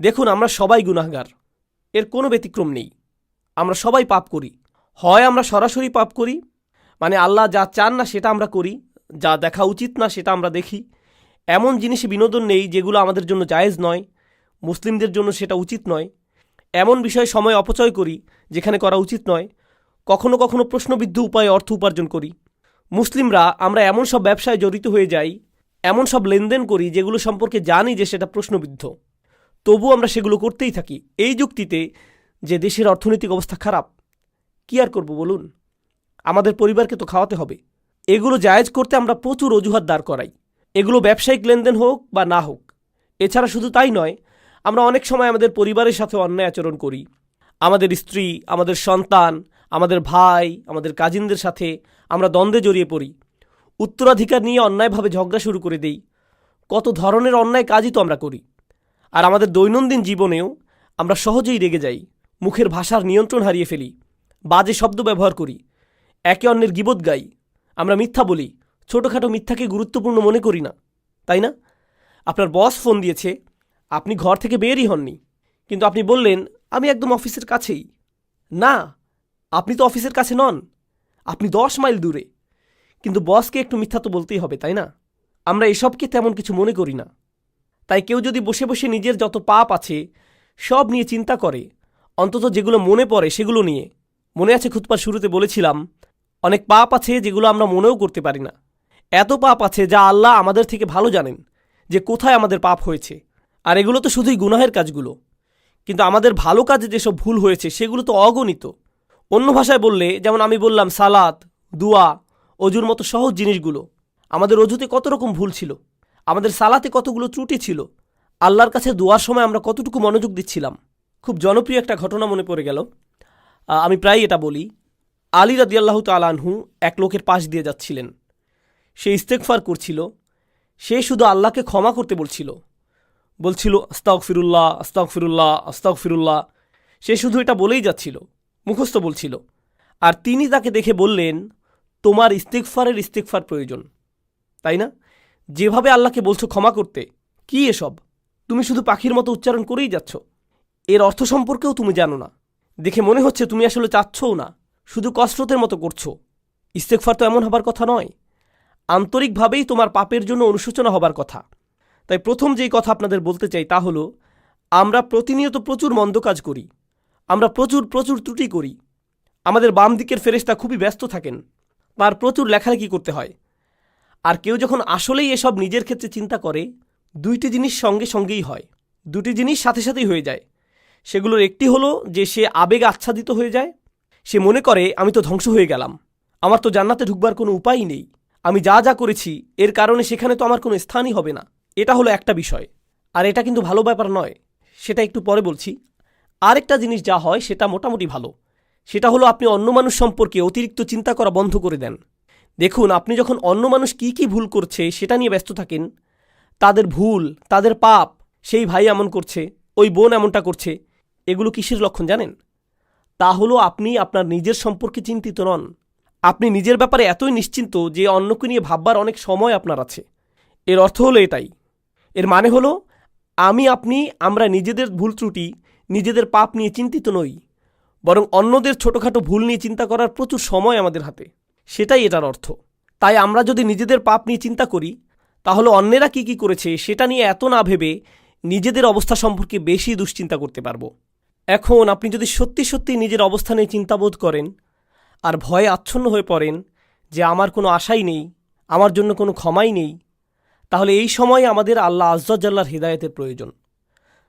দেখুন, আমরা সবাই গুনাহগার। এর কোনো ব্যতিক্রম নেই। আমরা সবাই পাপ করি। হয় আমরা সরাসরি পাপ করি মানে আল্লাহ যা চান না সেটা আমরা করি, যা দেখা উচিত না সেটা আমরা দেখি। এমন জিনিসে বিনোদন নেই যেগুলো আমাদের জন্য জায়েজ নয়, মুসলিমদের জন্য সেটা উচিত নয়। এমন বিষয়ে সময় অপচয় করি, যেখানে করা উচিত নয়। কখনো কখনো প্রশ্নবিদ্ধ উপায়ে অর্থ উপার্জন করি। মুসলিমরা, আমরা এমন সব ব্যবসায় জড়িত হয়ে যাই, এমন সব লেনদেন করি যেগুলো সম্পর্কে জানি যে সেটা প্রশ্নবিদ্ধ। তবু আমরা সেগুলো করতেই থাকি। এই যুক্তিতে যে দেশের অর্থনৈতিক অবস্থা খারাপ, কি আর করব বলুন? আমাদের পরিবারকে তো খাওয়াতে হবে। এগুলো জায়েজ করতে আমরা প্রচুর অজুহাত দাঁড় করাই। এগুলো ব্যবসায়িক লেনদেন হোক বা না হোক, এছাড়া শুধু তাই নয়, আমরা অনেক সময় আমাদের পরিবারের সাথে অন্যায় আচরণ করি। আমাদের স্ত্রী, আমাদের সন্তান, আমাদের ভাই, আমাদের কাজিনদের সাথে আমরা দ্বন্দ্বে জড়িয়ে পড়ি। উত্তরাধিকার নিয়ে অন্যায়ভাবে ঝগড়া শুরু করে দেই। কত ধরনের অন্যায় কাজই তো আমরা করি। আর আমাদের দৈনন্দিন জীবনেও আমরা সহজেই রেগে যাই, মুখের ভাষার নিয়ন্ত্রণ হারিয়ে ফেলি, বাজে শব্দ ব্যবহার করি, একে অন্যের গিবোধ গাই, আমরা মিথ্যা বলি, ছোটোখাটো মিথ্যাকে গুরুত্বপূর্ণ মনে করি না, তাই না? আপনার বস ফোন দিয়েছে, আপনি ঘর থেকে বেরই হননি, কিন্তু আপনি বললেন, আমি একদম অফিসের কাছেই। না, আপনি তো অফিসের কাছে নন, আপনি দশ মাইল দূরে। কিন্তু বসকে একটু মিথ্যা তো বলতেই হবে, তাই না? আমরা এসবকে তেমন কিছু মনে করি না। তাই কেউ যদি বসে বসে নিজের যত পাপ আছে, সব নিয়ে চিন্তা করে, অন্তত যেগুলো মনে পড়ে সেগুলো নিয়ে। মনে আছে খুতপার শুরুতে বলেছিলাম, অনেক পাপ আছে যেগুলো আমরা মনেও করতে পারি না। এত পাপ আছে যা আল্লাহ আমাদের থেকে ভালো জানেন যে কোথায় আমাদের পাপ হয়েছে। আর এগুলো তো শুধুই গুনাহের কাজগুলো। কিন্তু আমাদের ভালো কাজে যেসব ভুল হয়েছে সেগুলো তো অগণিত। অন্য ভাষায় বললে, যেমন আমি বললাম সালাত, দুয়া, অজুর মতো সহজ জিনিসগুলো। আমাদের অজুতে কত রকম ভুল ছিল। আমাদের সালাতে কতগুলো ত্রুটি ছিল, আল্লাহর কাছে দোয়ার সময় আমরা কতটুকু মনোযোগ দিচ্ছিলাম, খুব জনপ্রিয় একটা ঘটনা মনে পড়ে গেল। আমি প্রায় এটা বলি। আলী রাদিয়াল্লাহ তালানহু এক লোকের পাশ দিয়ে যাচ্ছিলেন। সে ইস্তেকফার করছিল। সে শুধু আল্লাহকে ক্ষমা করতে বলছিল। বলছিল আস্তাক ফিরুল্লাহ আস্তাক ফিরুল্লাহ আস্তাক ফিরুল্লাহ সে শুধু এটা বলেই যাচ্ছিল, মুখস্থ বলছিল। আর তিনি তাকে দেখে বললেন, তোমার ইস্তেকফারের ইস্তেকফার প্রয়োজন। তাই না? যেভাবে আল্লাহকে বলছো ক্ষমা করতে, কি এসব? তুমি শুধু পাখির মতো উচ্চারণ করেই যাচ্ছ। এর অর্থ সম্পর্কেও তুমি জানো না। দেখে মনে হচ্ছে তুমি আসলে চাচ্ছও না, শুধু কসরতের মতো করছ। ইস্তেকফার তো এমন হবার কথা নয়। আন্তরিকভাবেই তোমার পাপের জন্য অনুশোচনা হবার কথা। তাই প্রথম যেই কথা আপনাদের বলতে চাই তা হলো, আমরা প্রতিনিয়ত প্রচুর মন্দ কাজ করি। আমরা প্রচুর প্রচুর ত্রুটি করি। আমাদের বাম দিকের ফেরেশতা খুবই ব্যস্ত থাকেন। তার প্রচুর লেখালেখি করতে হয়। আর কেউ যখন আসলেই এসব নিজের ক্ষেত্রে চিন্তা করে, দুইটি জিনিস সঙ্গে সঙ্গেই হয়। দুটি জিনিস সাথে সাথেই হয়ে যায়। সেগুলোর একটি হলো যে সে আবেগ আচ্ছাদিত হয়ে যায়। সে মনে করে, আমি তো ধ্বংস হয়ে গেলাম। আমার তো জান্নাতে ঢুকবার কোনো উপায়ই নেই। আমি যা যা করেছি, এর কারণে সেখানে তো আমার কোনো স্থানই হবে না। এটা হলো একটা বিষয়। আর এটা কিন্তু ভালো ব্যাপার নয়। সেটা একটু পরে বলছি। আরেকটা জিনিস যা হয়, সেটা মোটামুটি ভালো। সেটা হলো আপনি অন্য মানুষ সম্পর্কে অতিরিক্ত চিন্তা করা বন্ধ করে দেন। দেখুন, আপনি যখন অন্য মানুষ কী কী ভুল করছে সেটা নিয়ে ব্যস্ত থাকেন, তাদের ভুল, তাদের পাপ, সেই ভাই এমন করছে, ওই বোন এমনটা করছে, এগুলো কিসের লক্ষণ জানেন? তা হলো আপনি আপনার নিজের সম্পর্কে চিন্তিত নন। আপনি নিজের ব্যাপারে এতই নিশ্চিন্ত যে অন্যকে নিয়ে ভাববার অনেক সময় আপনার আছে। এর অর্থ হলো এটাই। এর মানে হলো, আমি, আপনি, আমরা নিজেদের ভুল ত্রুটি, নিজেদের পাপ নিয়ে চিন্তিত নই, বরং অন্যদের ছোটোখাটো ভুল নিয়ে চিন্তা করার প্রচুর সময় আমাদের হাতে। সেটাই এটার অর্থ। তাই আমরা যদি নিজেদের পাপ নিয়ে চিন্তা করি, তাহলে অন্যেরা কি কি করেছে সেটা নিয়ে এত না ভেবে নিজেদের অবস্থা সম্পর্কে বেশি দুশ্চিন্তা করতে পারব। এখন আপনি যদি সত্যি সত্যি নিজের অবস্থানে চিন্তাবোধ করেন আর ভয়ে আচ্ছন্ন হয়ে পড়েন যে আমার কোনো আশাই নেই, আমার জন্য কোনো ক্ষমাই নেই, তাহলে এই সময় আমাদের আল্লাহ আজ্জাল্লাহর হৃদায়তের প্রয়োজন।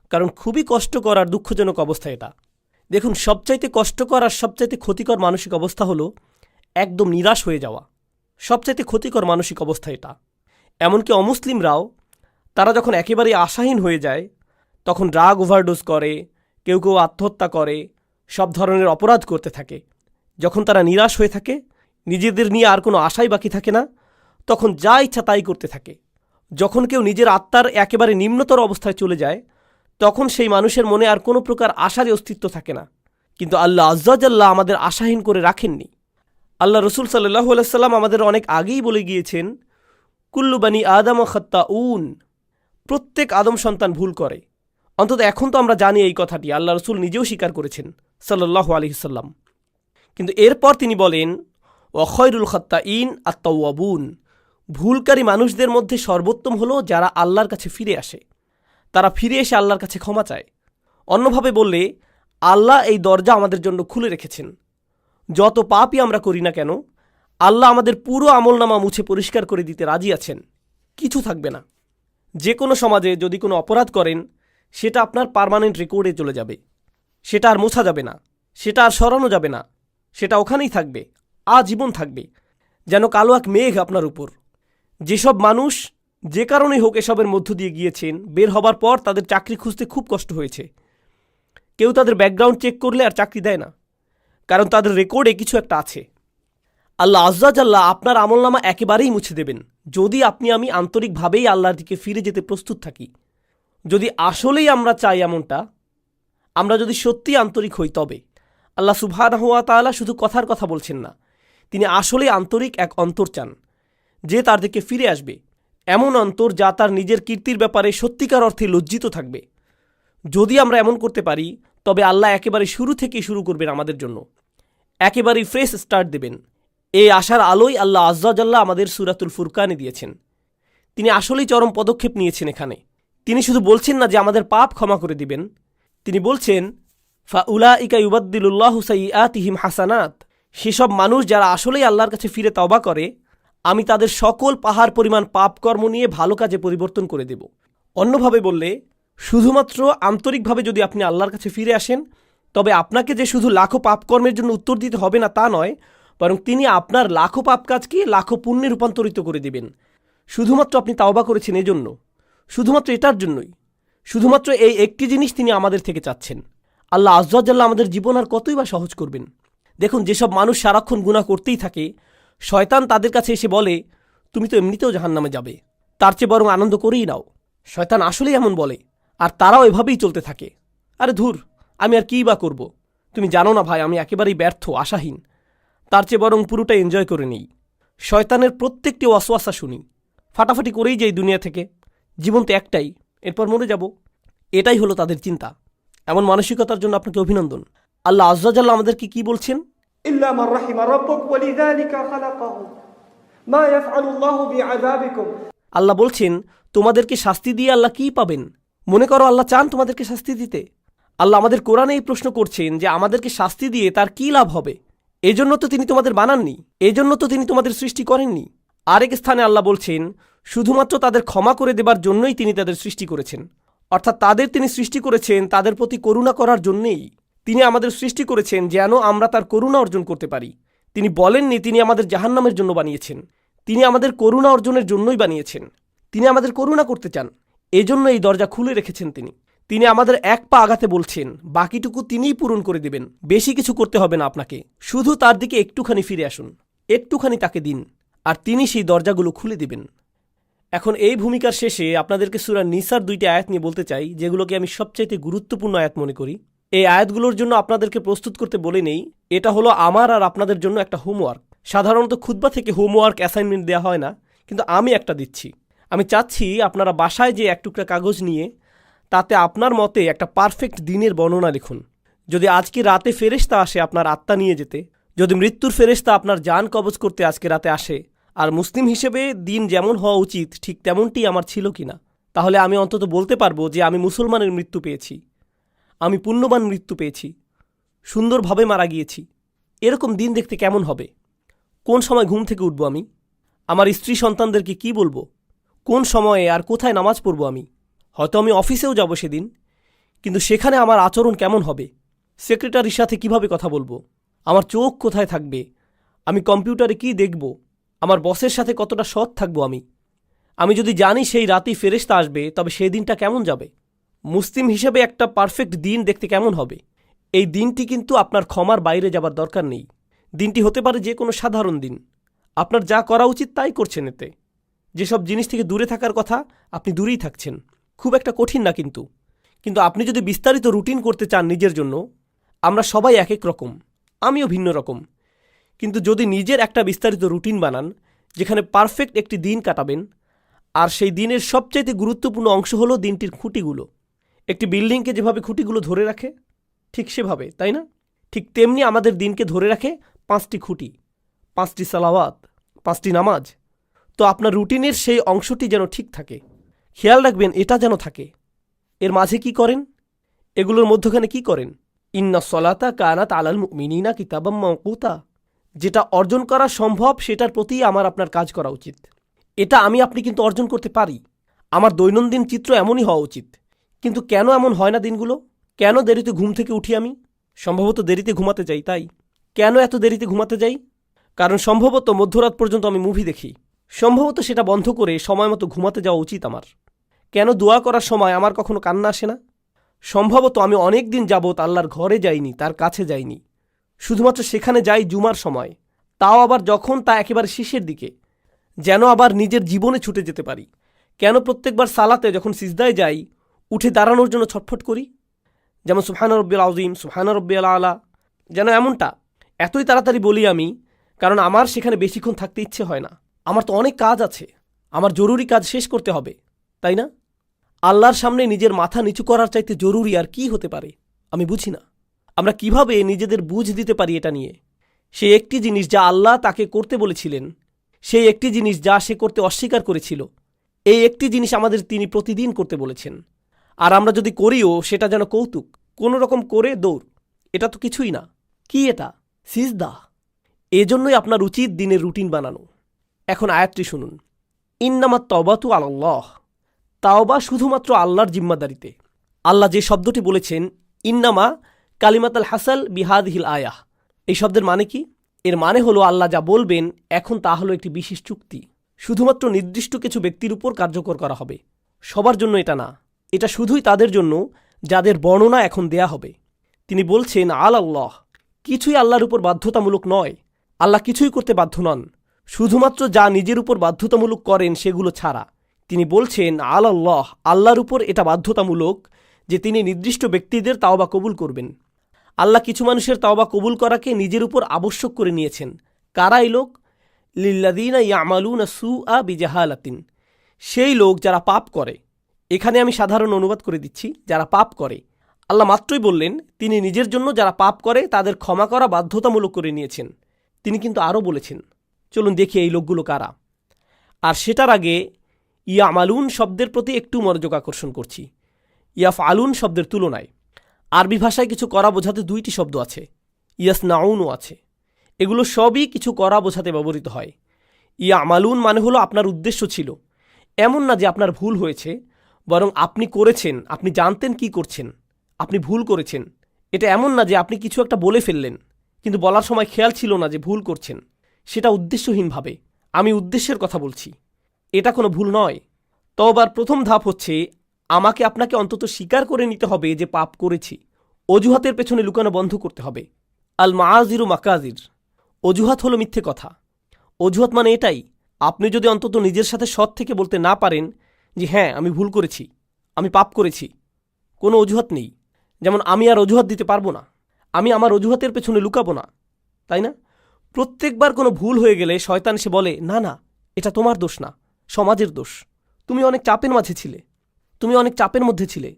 কারণ খুবই কষ্টকর আর দুঃখজনক অবস্থা এটা। দেখুন, সবচাইতে কষ্টকর আর সবচাইতে ক্ষতিকর মানসিক অবস্থা হলো একদম নিরাশ হয়ে যাওয়া। সবচাইতে ক্ষতিকর মানসিক অবস্থা এটা। এমনকি অমুসলিমরাও, তারা যখন একেবারে আশাহীন হয়ে যায়, তখন ড্রাগ ওভারডোজ করে, কেউ কেউ আত্মহত্যা করে, সব ধরনের অপরাধ করতে থাকে। যখন তারা নিরাশ হয়ে থাকে, নিজেদের নিয়ে আর কোনো আশাই বাকি থাকে না, তখন যা ইচ্ছা তাই করতে থাকে। যখন কেউ নিজের আত্মার একেবারে নিম্নতর অবস্থায় চলে যায়, তখন সেই মানুষের মনে আর কোনো প্রকার আশারই অস্তিত্ব থাকে না। কিন্তু আল্লাহ আজ্জাজাল্লাহ আমাদের আশাহীন করে রাখেননি। আল্লাহ রসুল সাল্লাহ আলাইসাল্লাম আমাদের অনেক আগেই বলে গিয়েছেন, কুল্লু বানি আদম খত্তা উন প্রত্যেক আদম সন্তান ভুল করে। অন্তত এখন তো আমরা জানি এই কথাটি, আল্লাহ রসুল নিজেও স্বীকার করেছেন সাল্লাহ আলহিসাল্লাম কিন্তু এরপর তিনি বলেন অখয়রুল খত্তা ইন আত্মাউয়াবুন ভুলকারী মানুষদের মধ্যে সর্বোত্তম হলো যারা আল্লাহর কাছে ফিরে আসে। তারা ফিরে এসে আল্লাহর কাছে ক্ষমা চায়। অন্যভাবে বললে, আল্লাহ এই দরজা আমাদের জন্য খুলে রেখেছেন। যত পাপই আমরা করি না কেন, আল্লাহ আমাদের পুরো আমলনামা মুছে পরিষ্কার করে দিতে রাজি আছেন। কিছু থাকবে না। যে কোনো সমাজে যদি কোনো অপরাধ করেন, সেটা আপনার পার্মানেন্ট রেকর্ডে চলে যাবে। সেটা আর মোছা যাবে না। সেটা আর সরানো যাবে না। সেটা ওখানেই থাকবে, আজীবন থাকবে। যেন কালো এক মেঘ আপনার উপর। যেসব মানুষ যে কারণেই হোক এসবের মধ্য দিয়ে গিয়েছেন, বের হবার পর তাদের চাকরি খুঁজতে খুব কষ্ট হয়েছে। কেউ তাদের ব্যাকগ্রাউন্ড চেক করলে আর চাকরি দেয় না। কারণ তাদের রেকর্ডে কিছু একটা আছে। আল্লাহ আজ্লাহ আপনার আমলনামা একেবারেই মুছে দেবেন। যদি আপনি আমি আন্তরিকভাবেই আল্লাহর দিকে ফিরে যেতে প্রস্তুত থাকি। যদি আসলেই আমরা চাই এমনটা, আমরা যদি সত্যি আন্তরিক হই তবে। আল্লাহ সুবহান হুয়া তাআলা শুধু কথার কথা বলছেন না, তিনি আসলে আন্তরিক এক অন্তর চান, যে তার দিকে ফিরে আসবে। এমন অন্তর যা তার নিজের কীর্তির ব্যাপারে সত্যিকার অর্থে লজ্জিত থাকবে। যদি আমরা এমন করতে পারি, তবে আল্লাহ একেবারে শুরু থেকে শুরু করবেন আমাদের জন্য। একেবারেই ফ্রেশ স্টার্ট দেবেন। এই আশার আলোই আল্লাহ আজ্জাজাল্লাহ আমাদের সুরাতুল ফুরকানে দিয়েছেন। তিনি আসলেই চরম পদক্ষেপ নিয়েছেন এখানে। তিনি শুধু বলছেন না যে আমাদের পাপ ক্ষমা করে দিবেন। তিনি বলছেন ফা উলা ইকা ইউবাদ্দিল্লাহ সাইয়াতিহিম হাসানাত। সেসব মানুষ যারা আসলেই আল্লাহর কাছে ফিরে তবা করে, আমি তাদের সকল পাহাড় পরিমাণ পাপকর্ম নিয়ে ভালো কাজে পরিবর্তন করে দেব। অন্যভাবে বললে, শুধুমাত্র আন্তরিকভাবে যদি আপনি আল্লাহর কাছে ফিরে আসেন তবে আপনাকে যে শুধু লাখো পাপকর্মের জন্য উত্তর দিতে হবে না তা নয়, বরং তিনি আপনার লাখো পাপ কাজকে লাখো পুণ্যে রূপান্তরিত করে দিবেন। শুধুমাত্র আপনি তাওবা করেছেন এজন্য। শুধুমাত্র এটার জন্যই। শুধুমাত্র এই একটি জিনিস তিনি আমাদের থেকে চাচ্ছেন। আল্লাহ আজ্লাহ আমাদের জীবন আর কতই বা সহজ করবেন। দেখুন, যেসব মানুষ সারাক্ষণ গুণা করতেই থাকে, শয়তান তাদের কাছে এসে বলে, তুমি তো এমনিতেও জাহান্নামে যাবে। তার চেয়ে বরং আনন্দ করেই নাও। শয়তান আসলেই এমন বলে, আর তারাও এভাবেই চলতে থাকে। আরে ধুর! আমি আর কী বা করব? তুমি জানো না ভাই আমি একেবারেই ব্যর্থ আশাহীন। তার চেয়ে বরং পুরোটা এনজয় করে নিই। শয়তানের প্রত্যেকটি অসোয়াসা শুনি। ফাটাফাটি করেই যাই দুনিয়া থেকে। জীবন তো একটাই এরপর মরে যাব। এটাই হলো তাদের চিন্তা। এমন মানসিকতার জন্য আপনাকে অভিনন্দন। আল্লাহ আজাল্লাহ আমাদেরকে কি বলছেন? আল্লাহ বলছেন তোমাদেরকে শাস্তি দিয়ে আল্লাহ কি পাবেন? মনে করো আল্লাহ চান তোমাদেরকে শাস্তি দিতে। আল্লাহ আমাদের কোরআনে এই প্রশ্ন করছেন যে আমাদেরকে শাস্তি দিয়ে তার কি লাভ হবে? এজন্য তো তিনি তোমাদের বানাননি। এজন্য তো তিনি তোমাদের সৃষ্টি করেননি। আরেক স্থানে আল্লাহ বলছেন, শুধুমাত্র তাদের ক্ষমা করে দেবার জন্যই তিনি তাদের সৃষ্টি করেছেন। অর্থাৎ তাদের তিনি সৃষ্টি করেছেন তাদের প্রতি করুণা করার জন্যেই। তিনি আমাদের সৃষ্টি করেছেন যেন আমরা তার করুণা অর্জন করতে পারি। তিনি বলেননি, তিনি আমাদের জাহান্নামের জন্য বানিয়েছেন। তিনি আমাদের করুণা অর্জনের জন্যই বানিয়েছেন। তিনি আমাদের করুণা করতে চান। এজন্য এই দরজা খুলে রেখেছেন তিনি। তিনি আমাদের এক পা আগাতে বলছেন, বাকিটুকু তিনিই পূরণ করে দেবেন, বেশি কিছু করতে হবে না আপনাকে। শুধু তার দিকে একটুখানি ফিরে আসুন, একটুখানি তাকে দিন, আর তিনি সেই দরজাগুলো খুলে দিবেন। এখন এই ভূমিকার শেষে আপনাদেরকে সুরা নিসার দুইটি আয়াত নিয়ে বলতে চাই, যেগুলোকে আমি সবচাইতে গুরুত্বপূর্ণ আয়াত মনে করি। এই আয়াতগুলোর জন্য আপনাদেরকে প্রস্তুত করতে বলে নেই, এটা হলো আমার আর আপনাদের জন্য একটা হোমওয়ার্ক। সাধারণত খুতবা থেকে হোমওয়ার্ক অ্যাসাইনমেন্ট দেওয়া হয় না, কিন্তু আমি একটা দিচ্ছি। আমি চাচ্ছি আপনারা বাসায় যে এক টুকরা কাগজ নিয়ে তাতে আপনার মতে একটা পারফেক্ট দিনের বর্ণনা লিখুন। যদি আজকে রাতে ফেরেশতা আসে আপনার আত্মা নিয়ে যেতে, যদি মৃত্যুর ফেরেশতা আপনার যান কবজ করতে আজকে রাতে আসে, আর মুসলিম হিসেবে দিন যেমন হওয়া উচিত, ঠিক তেমনটি আমার ছিল কিনা, তাহলে আমি অন্তত বলতে পারব যে আমি মুসলমানের মৃত্যু পেয়েছি। আমি পুণ্যবান মৃত্যু পেয়েছি। সুন্দরভাবে মারা গিয়েছি। এরকম দিন দেখতে কেমন হবে? কোন সময় ঘুম থেকে উঠব আমি? আমার স্ত্রী সন্তানদেরকে কি বলব? কোন সময়ে আর কোথায় নামাজ পড়ব আমি? হয়তো আমি অফিসেও যাব সেদিন, কিন্তু সেখানে আমার আচরণ কেমন হবে? সেক্রেটারির সাথে কীভাবে কথা বলব? আমার চোখ কোথায় থাকবে? আমি কম্পিউটারে কি দেখব? আমার বসের সাথে কতটা সৎ থাকব আমি? আমি যদি জানি সেই রাতেই ফেরেশতা আসবে, তবে সেই দিনটা কেমন যাবে? মুসলিম হিসেবে একটা পারফেক্ট দিন দেখতে কেমন হবে? এই দিনটি কিন্তু আপনার ক্ষমার বাইরে যাবার দরকার নেই। দিনটি হতে পারে যে কোনো সাধারণ দিন। আপনার যা করা উচিত তাই করছেন এতে। যেসব জিনিস থেকে দূরে থাকার কথা, আপনি দূরেই থাকছেন। খুব একটা কঠিন না কিন্তু। কিন্তু আপনি যদি বিস্তারিত রুটিন করতে চান নিজের জন্য, আমরা সবাই এক এক রকম, আমিও ভিন্ন রকম। কিন্তু যদি নিজের একটা বিস্তারিত রুটিন বানান, যেখানে পারফেক্ট একটি দিন কাটাবেন, আর সেই দিনের সবচাইতে গুরুত্বপূর্ণ অংশ হলো দিনটির খুঁটিগুলো। একটি বিল্ডিংকে যেভাবে খুঁটিগুলো ধরে রাখে, ঠিক সেভাবে, তাই না? ঠিক তেমনি আমাদের দিনকে ধরে রাখে পাঁচটি খুঁটি, পাঁচটি সালাওয়াত, পাঁচটি নামাজ। তো আপনার রুটিনের সেই অংশটি যেন ঠিক থাকে। খেয়াল রাখবেন, এটা যেন থাকে। এর মাঝে কি করেন? এগুলোর মধ্যখানে কি করেন? ইন্না সলাতা কানাত আলাল মিনিনা কিতাবাম মকুতা যেটা অর্জন করা সম্ভব, সেটার প্রতি আমার আপনার কাজ করা উচিত। এটা আমি, আপনি কিন্তু অর্জন করতে পারি। আমার দৈনন্দিন চিত্র এমনই হওয়া উচিত। কিন্তু কেন এমন হয় না দিনগুলো? কেন দেরিতে ঘুম থেকে উঠি আমি? সম্ভবত দেরিতে ঘুমাতে যাই, তাই। কেন এত দেরিতে ঘুমাতে যাই? কারণ সম্ভবত মধ্যরাত পর্যন্ত আমি মুভি দেখি। সম্ভবত সেটা বন্ধ করে সময় মতো ঘুমাতে যাওয়া উচিত আমার। কেন দোয়া করার সময় আমার কখনো কান্না আসে না? সম্ভবত আমি অনেক দিন যাবৎ আল্লাহর ঘরে যাইনি, তার কাছে যাইনি। শুধুমাত্র সেখানে যাই জুমার সময়। তাও আবার যখন তা একেবারে শেষের দিকে। যেন আবার নিজের জীবনে ছুটে যেতে পারি। কেন প্রত্যেকবার সালাতে যখন সিজদায় যাই, উঠে দাঁড়ানোর জন্য ছটফট করি? যেমন সুফহানা রব্বিল আজিম সুফহানা রব্বিল আলা। যেন এমনটা। এতই তাড়াতাড়ি বলি আমি, কারণ আমার সেখানে বেশিক্ষণ থাকতে ইচ্ছে হয় না। আমার তো অনেক কাজ আছে। আমার জরুরি কাজ শেষ করতে হবে, তাই না? আল্লাহর সামনে নিজের মাথা নিচু করার চাইতে জরুরি আর কি হতে পারে, আমি বুঝি না। আমরা কীভাবে নিজেদের বুঝ দিতে পারি এটা নিয়ে? সে একটি জিনিস যা আল্লাহ তাকে করতে বলেছিলেন, সেই একটি জিনিস যা সে করতে অস্বীকার করেছিল, এই একটি জিনিস আমাদের তিনি প্রতিদিন করতে বলেছেন। আর আমরা যদি করিও, সেটা যেন কৌতুক, কোনো রকম করে দৌড়, এটা তো কিছুই না। কি এটা? সিজদা। এজন্যই আপনার উচিত দিনের রুটিন বানানো। এখন আয়াতটি শুনুন। ইন্নামাত তবাতু আল্লাহ তাওবা শুধুমাত্র আল্লাহর জিম্মাদারিতে। আল্লাহ যে শব্দটি বলেছেন, ইন্নামা কালিমাত আল হাসাল বিহাদহিল আয়াহ। এই শব্দের মানে কি? এর মানে হলো আল্লাহ যা বলবেন, এখন তা হলো একটি বিশেষ চুক্তি। শুধুমাত্র নির্দিষ্ট কিছু ব্যক্তির উপর কার্যকর করা হবে। সবার জন্য এটা না। এটা শুধুই তাদের জন্য, যাদের বর্ণনা এখন দেয়া হবে। তিনি বলছেন আল আল্লাহ কিছুই আল্লাহর উপর বাধ্যতামূলক নয়। আল্লাহ কিছুই করতে বাধ্য নন। শুধুমাত্র যা নিজের উপর বাধ্যতামূলক করেন সেগুলো ছাড়া। তিনি বলছেন আল আল্লাহ আল্লাহর উপর এটা বাধ্যতামূলক যে তিনি নির্দিষ্ট ব্যক্তিদের তাওবা কবুল করবেন। আল্লাহ কিছু মানুষের তাওবা কবুল করাকে নিজের উপর আবশ্যক করে নিয়েছেন। কারা এই লোক? লিল্লাদিনা ইয়ামালুনা সু আ বিজাহালাতিন। সেই লোক যারা পাপ করে। এখানে আমি সাধারণ অনুবাদ করে দিচ্ছি, যারা পাপ করে। আল্লাহ মাত্রই বললেন, তিনি নিজের জন্য যারা পাপ করে তাদের ক্ষমা করা বাধ্যতামূলক করে নিয়েছেন। তিনি কিন্তু আরও বলেছেন চলুন দেখি এই লোকগুলো কারা। আর সেটার আগে ইয়া মালুন শব্দের প্রতি একটু মনোযোগ আকর্ষণ করছি। ইয়াফ আলুন শব্দের তুলনায় আরবি ভাষায় কিছু করা বোঝাতে দুইটি শব্দ আছে ইয়াস নাউনও আছে। এগুলো সবই কিছু করা বোঝাতে ব্যবহৃত হয়। ইয়া আমালুন মানে হলো আপনার উদ্দেশ্য ছিল, এমন না যে আপনার ভুল হয়েছে, বরং আপনি করেছেন, আপনি জানতেন কি করছেন, আপনি ভুল করেছেন। এটা এমন না যে আপনি কিছু একটা বলে ফেললেন, কিন্তু বলার সময় খেয়াল ছিল না যে ভুল করছেন। সেটা উদ্দেশ্যহীনভাবে। আমি উদ্দেশ্যের কথা বলছি। এটা কোনো ভুল নয়। তবার প্রথম ধাপ হচ্ছে, আমাকে আপনাকে অন্তত স্বীকার করে নিতে হবে যে পাপ করেছি। অজুহাতের পেছনে লুকানো বন্ধ করতে হবে। আল মাআজির ও মাকাজির। অজুহাত হলো মিথ্যে কথা। অজুহাত মানে এটাই, আপনি যদি অন্তত নিজের সাথে সৎ থেকে বলতে না পারেন যে হ্যাঁ আমি ভুল করেছি, আমি পাপ করেছি, কোনো অজুহাত নেই। যেমন আমি আর অজুহাত দিতে পারব না। আমি আমার অজুহাতের পেছনে লুকাবো না। তাই না? প্রত্যেকবার কোনো ভুল হয়ে গেলে শয়তান এসে বলে, না না, এটা তোমার দোষ না, সমাজের দোষ। তুমি অনেক চাপের মাঝে ছিলে, তুমি অনেক চাপের মধ্যে ছিলে,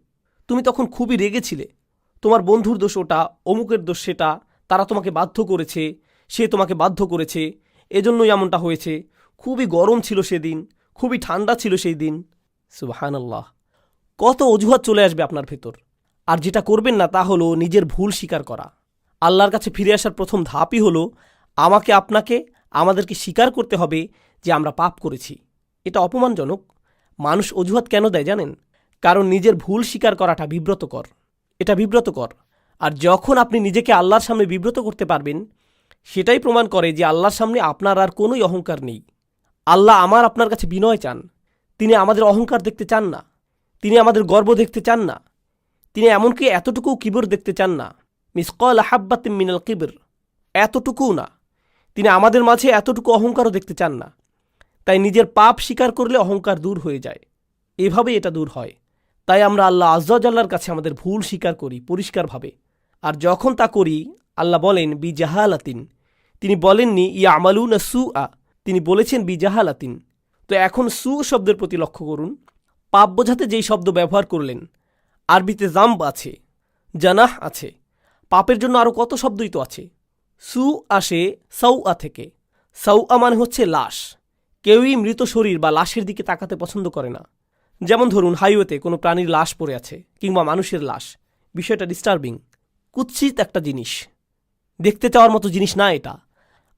তুমি তখন খুবই রেগেছিলে তোমার বন্ধুর দোষ ওটা, অমুকের দোষ সেটা, তারা তোমাকে বাধ্য করেছে, সে তোমাকে বাধ্য করেছে, এজন্যই এমনটা হয়েছে। খুবই গরম ছিল সেদিন, খুবই ঠান্ডা ছিল সেই দিন। সুবাহান আল্লাহ কত অজুহাত চলে আসবে আপনার ভেতর। আর যেটা করবেন না তা হলো নিজের ভুল স্বীকার করা। আল্লাহর কাছে ফিরে আসার প্রথম ধাপই হলো আমাকে আপনাকে, আমাদেরকে স্বীকার করতে হবে যে আমরা পাপ করেছি। এটা অপমানজনক। মানুষ অজুহাত কেন দেয় জানেন? কারণ নিজের ভুল স্বীকার করাটা বিব্রতকর। এটা বিব্রতকর। আর যখন আপনি নিজেকে আল্লাহর সামনে বিব্রত করতে পারবেন, সেটাই প্রমাণ করে যে আল্লাহর সামনে আপনার আর কোনোই অহংকার নেই। আল্লাহ আমার আপনার কাছে বিনয় চান। তিনি আমাদের অহংকার দেখতে চান না। তিনি আমাদের গর্ব দেখতে চান না। তিনি এমনকি এতটুকু কিবর দেখতে চান না। মিস মিসকল আহাব্বাত মিনাল কিবর। এতটুকুও না। তিনি আমাদের মাঝে এতটুকু অহংকারও দেখতে চান না। তাই নিজের পাপ স্বীকার করলে অহংকার দূর হয়ে যায়। এভাবেই এটা দূর হয়। তাই আমরা আল্লাহ আজ্লার কাছে আমাদের ভুল স্বীকার করি, পরিষ্কারভাবে। আর যখন তা করি, আল্লাহ বলেন বি জাহালাতিন তিনি বলেননি ইয়া না সু আ তিনি বলেছেন বি জাহালাতিন তো এখন সু শব্দের প্রতি লক্ষ্য করুন। পাপ বোঝাতে যেই শব্দ ব্যবহার করলেন, আরবিতে জাম্ব আছে, জানাহ আছে। পাপের জন্য আরও কত শব্দই তো আছে। সু আসে সাউআ থেকে। সাউআ মানে হচ্ছে লাশ। কেউই মৃত শরীর বা লাশের দিকে তাকাতে পছন্দ করে না। যেমন ধরুন, হাইওয়েতে কোনো প্রাণীর লাশ পড়ে আছে কিংবা মানুষের লাশ। বিষয়টা ডিস্টার্বিং কুৎসিত একটা জিনিস। দেখতে চাওয়ার মতো জিনিস না এটা।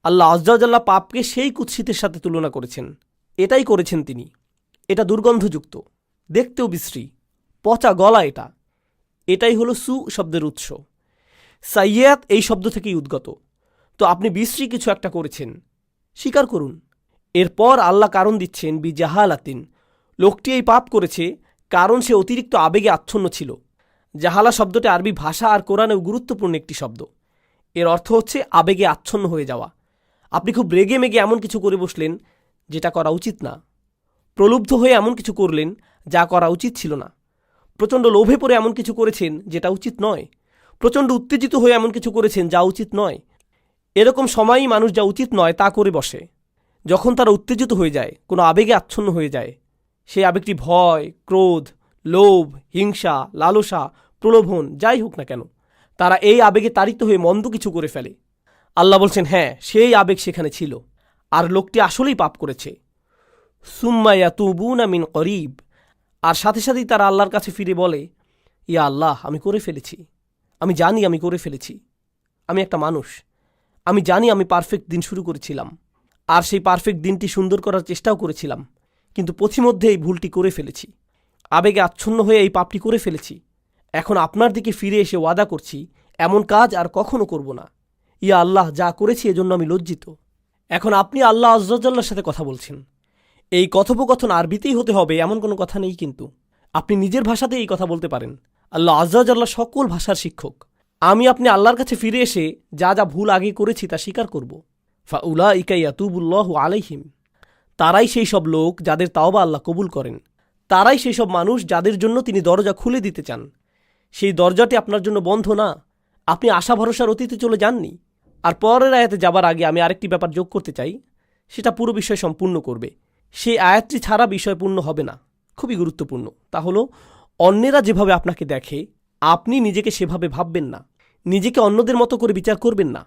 আল্লাহ আজ্জাল্লাহ পাপকে সেই কুৎসিতের সাথে তুলনা করেছেন। এটাই করেছেন তিনি। এটা দুর্গন্ধযুক্ত। দেখতেও বিশ্রী। পচা গলা এটা। এটাই হলো সু শব্দের উৎস। সাইয়াত এই শব্দ থেকেই উদ্গত। তো আপনি বিশ্রী কিছু একটা করেছেন। স্বীকার করুন। এরপর আল্লাহ কারণ দিচ্ছেন, বি জাহালাতিন। লোকটি এই পাপ করেছে, কারণ সে অতিরিক্ত আবেগে আচ্ছন্ন ছিল। জাহালা শব্দটি আরবি ভাষা আর কোরআনেও গুরুত্বপূর্ণ একটি শব্দ। এর অর্থ হচ্ছে আবেগে আচ্ছন্ন হয়ে যাওয়া। আপনি খুব রেগে মেগে এমন কিছু করে বসলেন, যেটা করা উচিত না। প্রলুব্ধ হয়ে এমন কিছু করলেন, যা করা উচিত ছিল না। প্রচণ্ড লোভে পড়ে এমন কিছু করেছেন, যেটা উচিত নয়। প্রচণ্ড উত্তেজিত হয়ে এমন কিছু করেছেন, যা উচিত নয়। এরকম সময়ই মানুষ যা উচিত নয় তা করে বসে। যখন তারা উত্তেজিত হয়ে যায়, কোনো আবেগে আচ্ছন্ন হয়ে যায় সেই আবেগটি ভয়, ক্রোধ, লোভ, হিংসা, লালসা, প্রলোভন, যাই হোক না কেন, তারা এই আবেগে তাড়িত হয়ে মন্দ কিছু করে ফেলে। আল্লাহ বলছেন হ্যাঁ সেই আবেগ সেখানে ছিল। আর লোকটি আসলেই পাপ করেছে। সুম্মাইয়া তুবুনা মিন করিব। আর সাথে সাথেই তারা আল্লাহর কাছে ফিরে বলে, ইয়া আল্লাহ, আমি করে ফেলেছি। আমি জানি আমি করে ফেলেছি। আমি একটা মানুষ। আমি জানি আমি পারফেক্ট দিন শুরু করেছিলাম। আর সেই পারফেক্ট দিনটি সুন্দর করার চেষ্টাও করেছিলাম। কিন্তু পথিমধ্যে এই ভুলটি করে ফেলেছি। আবেগে আচ্ছন্ন হয়ে এই পাপটি করে ফেলেছি। এখন আপনার দিকে ফিরে এসে ওয়াদা করছি, এমন কাজ আর কখনো করব না। ইয়া আল্লাহ, যা করেছি এজন্য আমি লজ্জিত। এখন আপনি আল্লাহ আজ্লার সাথে কথা বলছেন। এই কথোপকথন আরবিতেই হতে হবে, এমন কোনো কথা নেই কিন্তু। আপনি নিজের ভাষাতে এই কথা বলতে পারেন। আল্লাহ আজ্লাহ সকল ভাষার শিক্ষক। আমি আপনি আল্লাহর কাছে ফিরে এসে যা যা ভুল আগে করেছি তা স্বীকার করব। ফা উলা ইকাইয়া তুবুল্লাহ আলাইহিম। তারাই সেই সব লোক যাদের তাওবা আল্লাহ কবুল করেন। তারাই সেই সব মানুষ যাদের জন্য তিনি দরজা খুলে দিতে চান। সেই দরজাটি আপনার জন্য বন্ধ না। আপনি আশা ভরসার অতীতে চলে যাননি। আর পরের আয়াতে যাবার আগে আমি আরেকটি ব্যাপার যোগ করতে চাই। সেটা পুরো বিষয় সম্পূর্ণ করবে। সেই আয়াতটি ছাড়া বিষয় পূর্ণ হবে না। খুবই গুরুত্বপূর্ণ। তা হলো, অন্যেরা যেভাবে আপনাকে দেখে, আপনি নিজেকে সেভাবে ভাববেন না। নিজেকে অন্যদের মতো করে বিচার করবেন না।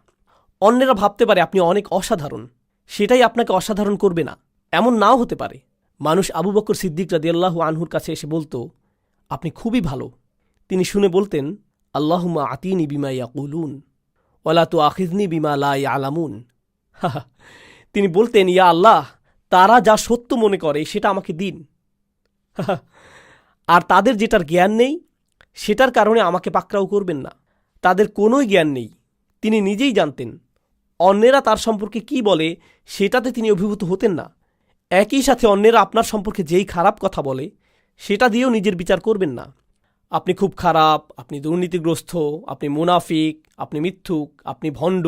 অন্যেরা ভাবতে পারে আপনি অনেক অসাধারণ। সেটাই আপনাকে অসাধারণ করবে না। এমন নাও হতে পারে। মানুষ আবু বকর সিদ্দিক রাদিয়াল্লাহ আনহুর কাছে এসে বলতো, আপনি খুবই ভালো। তিনি শুনে বলতেন আল্লাহুমা আতিনি বিমা ইয়াকুলুন ওলা তো আখিজনি বিমা লা আলামুন তিনি বলতেন, ইয়া আল্লাহ, তারা যা সত্য মনে করে, সেটা আমাকে দিন। আর তাদের যেটার জ্ঞান নেই, সেটার কারণে আমাকে পাকড়াও করবেন না। তাদের কোনোই জ্ঞান নেই। তিনি নিজেই জানতেন, অন্যেরা তার সম্পর্কে কি বলে সেটাতে তিনি অভিভূত হতেন না। একই সাথে অন্যেরা আপনার সম্পর্কে যেই খারাপ কথা বলে সেটা দিয়েও নিজের বিচার করবেন না। আপনি খুব খারাপ, আপনি দুর্নীতিগ্রস্ত, আপনি মুনাফিক, আপনি মিথ্যুক, আপনি ভণ্ড,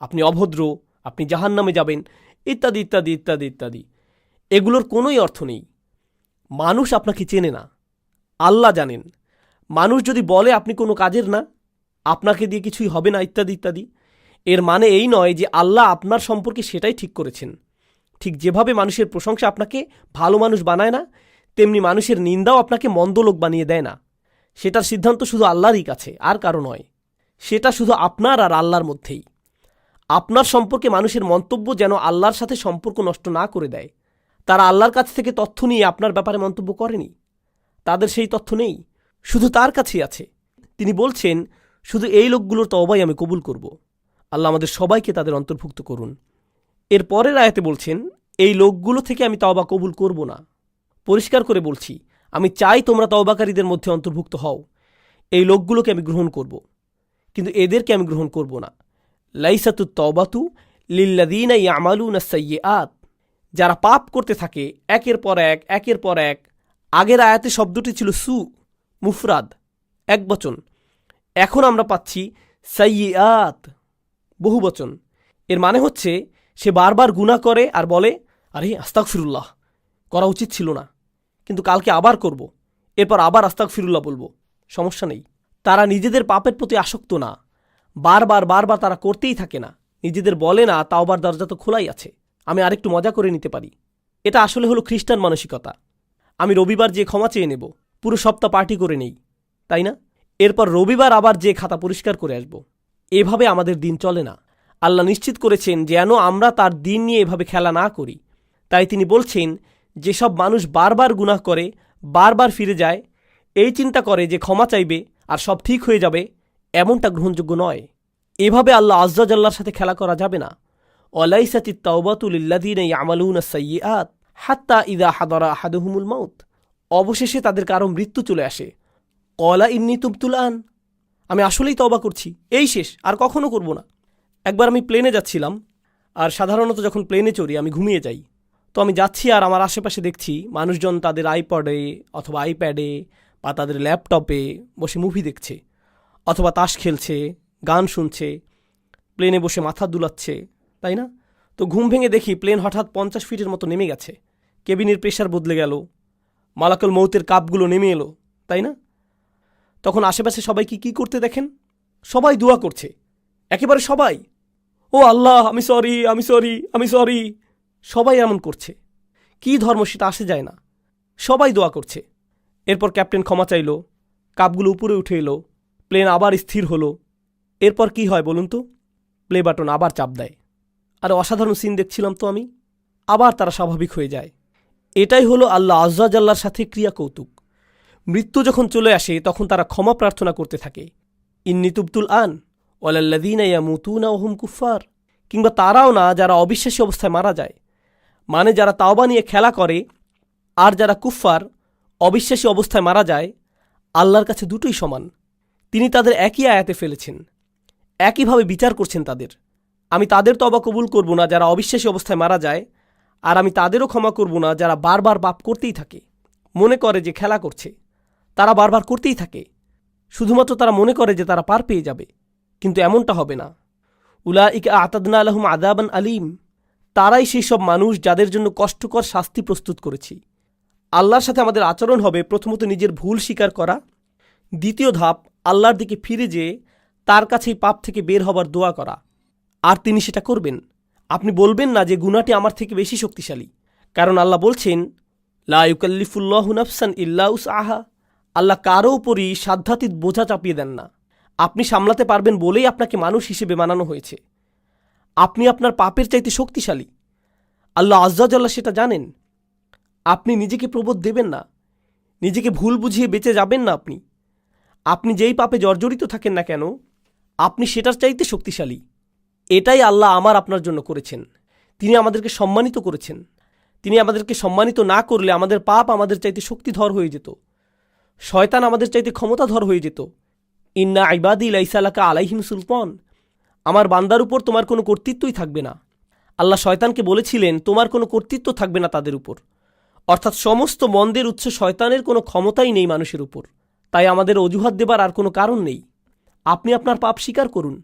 আপনি অভদ্র, আপনি জাহান নামে যাবেন, ইত্যাদি ইত্যাদি ইত্যাদি ইত্যাদি। এগুলোর কোনোই অর্থ নেই। মানুষ আপনাকে চেনে না। আল্লাহ জানেন। মানুষ যদি বলে আপনি কোনো কাজের না আপনাকে দিয়ে কিছুই হবে না, ইত্যাদি ইত্যাদি। এর মানে এই নয় যে আল্লাহ আপনার সম্পর্কে সেটাই ঠিক করেছেন। ঠিক যেভাবে মানুষের প্রশংসা আপনাকে ভালো মানুষ বানায় না, তেমনি মানুষের নিন্দাও আপনাকে মন্দ লোক বানিয়ে দেয় না। সেটার সিদ্ধান্ত শুধু আল্লাহরই কাছে, আর কারও নয়। সেটা শুধু আপনার আর আল্লাহর মধ্যেই। আপনার সম্পর্কে মানুষের মন্তব্য যেন আল্লাহর সাথে সম্পর্ক নষ্ট না করে দেয়। তারা আল্লাহর কাছ থেকে তথ্য নিয়ে আপনার ব্যাপারে মন্তব্য করেনি। তাদের সেই তথ্য নেই, শুধু তার কাছেই আছে। তিনি বলছেন শুধু এই লোকগুলোর তবাই আমি কবুল করব। আল্লাহ আমাদের সবাইকে তাদের অন্তর্ভুক্ত করুন। এর পরের আয়াতে বলছেন, এই লোকগুলো থেকে আমি তওবা কবুল করব না। পরিষ্কার করে বলছি, আমি চাই তোমরা তওবাকারীদের মধ্যে অন্তর্ভুক্ত হও। এই লোকগুলোকে আমি গ্রহণ করব, কিন্তু এদেরকে আমি গ্রহণ করব না। লাইসাতু তওবাতু লিল্লাদিনা ইয়ামালুনা আত যারা পাপ করতে থাকে, একের পর এক, একের পর এক। আগের আয়াতে শব্দটি ছিল সু, মুফরাদ, এক বচন। এখন আমরা পাচ্ছি সাইয়াত বহু বচন এর মানে হচ্ছে, সে বারবার গুণা করে আর বলে, আরে আস্তাক ফিরুল্লাহ করা উচিত ছিল না। কিন্তু কালকে আবার করব। এরপর আবার আস্তাক ফিরুল্লাহ বলব। সমস্যা নেই। তারা নিজেদের পাপের প্রতি আসক্ত না। বারবার বারবার তারা করতেই থাকে না। নিজেদের বলে না তাও তাওবার দরজা তো খোলাই আছে। আমি আরেকটু মজা করে নিতে পারি। এটা আসলে হলো খ্রিস্টান মানসিকতা। আমি রবিবার যে ক্ষমা চেয়ে নেব, পুরো সপ্তাহ পার্টি করে নেই। তাই না? এরপর রবিবার আবার যে খাতা পরিষ্কার করে আসব। এভাবে আমাদের দিন চলে না। আল্লাহ নিশ্চিত করেছেন যেন আমরা তার দিন নিয়ে এভাবে খেলা না করি। তাই তিনি বলছেন, যেসব মানুষ বারবার গুনাহ করে, বারবার ফিরে যায়, এই চিন্তা করে যে ক্ষমা চাইবে আর সব ঠিক হয়ে যাবে, এমনটা গ্রহণযোগ্য নয়। এভাবে আল্লাহ আজ্জাজাল্লার সাথে খেলা করা যাবে না। অলাইসাতি তাওবাতুলিল্লাদিন ইয়ামালুন সাইয়াত হাত্তা ইদা হাদরা আহাদুহুমুল মাউত। অবশেষে তাদের কারও মৃত্যু চলে আসে। কলা ইন্নি তুবতুল আন। আমি আসলেই তওবা করছি। এই শেষ, আর কখনো করব না। একবার আমি প্লেনে যাচ্ছিলাম, আর সাধারণত যখন প্লেনে চড়ি, আমি ঘুমিয়ে যাই। তো আমি যাচ্ছি আর আমার আশেপাশে দেখছি মানুষজন তাদের আইপডে অথবা আইপ্যাডে বা তাদের ল্যাপটপে বসে মুভি দেখছে, অথবা তাস খেলছে, গান শুনছে প্লেনে বসে মাথা দুলাচ্ছে, তাই না? তো ঘুম ভেঙে দেখি প্লেন হঠাৎ পঞ্চাশ ফিটের মতো নেমে গেছে। কেবিনের প্রেশার বদলে গেল, মালাকল মৌতের কাপগুলো নেমে এলো, তাই না? তখন আশেপাশে সবাই কি কী করতে দেখেন? সবাই দোয়া করছে। একেবারে সবাই। ও আল্লাহ, আমি সরি আমি সরি আমি সরি সবাই এমন করছে। কি ধর্ম সেটা আসে যায় না। সবাই দোয়া করছে। এরপর ক্যাপ্টেন ক্ষমা চাইল। কাপগুলো উপরে উঠে এলো। প্লেন আবার স্থির হলো। এরপর কি হয় বলুন তো? প্লে বাটন আবার চাপ দেয়। আর অসাধারণ সিন দেখছিলাম তো আমি। আবার তারা স্বাভাবিক হয়ে যায়। এটাই হলো আল্লাহ আজ্জাজাল্লার সাথে ক্রিয়া কৌতুক মৃত্যু যখন চলে আসে, তখন তারা ক্ষমা প্রার্থনা করতে থাকে। ইন্নি তুবতুল আন ওয়ালাল্লাদিনা ইয়ামুতুনা ওহুম কুফার কিংবা তারাও না যারা অবিশ্বাসী অবস্থায় মারা যায়। মানে যারা তাওবা নিয়ে খেলা করে আর যারা কুফফার, অবিশ্বাসী অবস্থায় মারা যায়, আল্লাহর কাছে দুটোই সমান। তিনি তাদের একই আয়াতে ফেলেছেন। একইভাবে বিচার করছেন তাদের। আমি তাদের তবা কবুল করব না যারা অবিশ্বাসী অবস্থায় মারা যায়, আর আমি তাদেরও ক্ষমা করব না যারা বারবার পাপ করতেই থাকে। মনে করে যে খেলা করছে। তারা বারবার করতেই থাকে। শুধুমাত্র তারা মনে করে যে তারা পার পেয়ে যাবে, কিন্তু এমনটা হবে না। উলা ইকা আতাদনা আলহম আদাবান আলিম। তারাই সেই সব মানুষ যাদের জন্য কষ্টকর শাস্তি প্রস্তুত করেছি। আল্লাহর সাথে আমাদের আচরণ হবে প্রথমত নিজের ভুল স্বীকার করা। দ্বিতীয় ধাপ, আল্লাহর দিকে ফিরে যেয়ে তার কাছেই পাপ থেকে বের হবার দোয়া করা। আর তিনি সেটা করবেন। আপনি বলবেন না যে গুনাটি আমার থেকে বেশি শক্তিশালী। কারণ আল্লাহ বলছেন, লা ইউকাল্লিফুল্লাহ নাফসান ইল্লাউস আহা আল্লাহ কারও উপরই সাধ্যাতীত বোঝা চাপিয়ে দেন না। আপনি সামলাতে পারবেন বলেই আপনাকে মানুষ হিসেবে বানানো হয়েছে। আপনি আপনার পাপের চাইতে শক্তিশালী। আল্লাহ আজ্জাজাল্লাহ সেটা জানেন। আপনি নিজেকে প্রবোধ দেবেন না। নিজেকে ভুল বুঝিয়ে বেঁচে যাবেন না আপনি। আপনি যেই পাপে জর্জরিত থাকেন না কেন, আপনি সেটার চাইতে শক্তিশালী। এটাই আল্লাহ আমার আপনার জন্য করেছেন। তিনি আমাদেরকে সম্মানিত করেছেন। তিনি আমাদেরকে সম্মানিত না করলে আমাদের পাপ আমাদের চাইতে শক্তিধর হয়ে যেত। শয়তান আমাদের চাইতে ক্ষমতাধর হয়ে যেত। ইন্না আইবাদি লাইসালাকা আলাইহিম সুলতান। আমার বান্দার উপর তোমার কোনো কর্তৃত্বই থাকবে না। আল্লাহ শয়তানকে বলেছিলেন, তোমার কোনো কর্তৃত্ব থাকবে না তাদের উপর। অর্থাৎ সমস্ত মন্দের উৎস শয়তানের কোনো ক্ষমতাই নেই মানুষের উপর। তাই আমাদের অজুহাত দেবার আর কোনো কারণ নেই। আপনি আপনার পাপ স্বীকার করুন।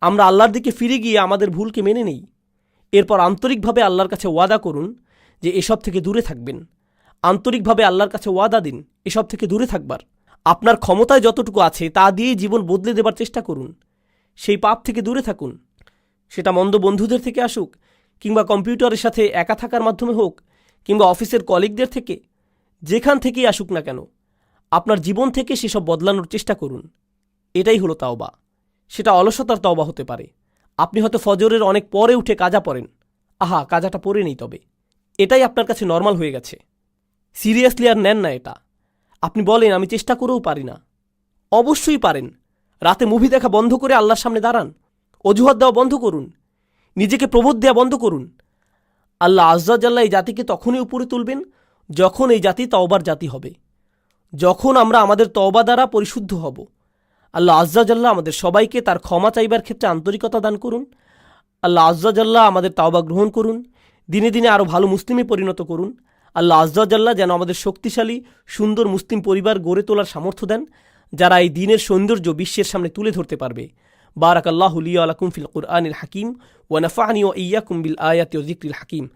আমরা আল্লাহর দিকে ফিরে গিয়ে আমাদের ভুলকে মেনে নেই। এরপর আন্তরিকভাবে আল্লাহর কাছে ওয়াদা করুন যে এসব থেকে দূরে থাকবেন। আন্তরিকভাবে আল্লাহর কাছে ওয়াদা দিন। এসব থেকে দূরে থাকবার। আপনার ক্ষমতায় যতটুকু আছে, তা দিয়েই জীবন বদলে দেবার চেষ্টা করুন। সেই পাপ থেকে দূরে থাকুন। সেটা মন্দ বন্ধুদের থেকে আসুক, কিংবা কম্পিউটারের সাথে একা থাকার মাধ্যমে হোক, কিংবা অফিসের কলিগদের থেকে, যেখান থেকেই আসুক না কেন, আপনার জীবন থেকে সেসব বদলানোর চেষ্টা করুন। এটাই হলো তাওবা। সেটা অলসতার তাওবা হতে পারে। আপনি হয়তো ফজরের অনেক পরে উঠে কাজা পড়েন। আহা, কাজাটা পরে নেই তবে। এটাই আপনার কাছে নর্মাল হয়ে গেছে। সিরিয়াসলি আর নেন না এটা। আপনি বলেন, আমি চেষ্টা করেও পারি না। অবশ্যই পারেন। রাতে মুভি দেখা বন্ধ করে আল্লাহর সামনে দাঁড়ান। অজুহাত দেওয়া বন্ধ করুন। নিজেকে প্রবোধ দেওয়া বন্ধ করুন। আল্লাহ আজ্জাজাল্লাহ এই জাতিকে তখনই উপরে তুলবেন যখন এই জাতি তওবার জাতি হবে। যখন আমরা আমাদের তওবা দ্বারা পরিশুদ্ধ হব। আল্লাহ আজ্জাজাল্লাহ আমাদের সবাইকে তার ক্ষমা চাইবার ক্ষেত্রে আন্তরিকতা দান করুন। আল্লাহ আজ্জাজাল্লাহ আমাদের তাওবা গ্রহণ করুন। দিনে দিনে আরও ভালো মুসলিমে পরিণত করুন। আল্লাহ আজরাজাল্লাহ যেন আমাদের শক্তিশালী, সুন্দর মুসলিম পরিবার গড়ে তোলার সামর্থ্য দেন, যারা এই দিনের সৌন্দর্য বিশ্বের সামনে তুলে ধরতে পারবে। বারাক আল্লাহ আলাকুম ফিল কুরআনিল হাকিম ওয়ানাফানি ও ইয়াকুম বিল আয়াতি ও হাকিম।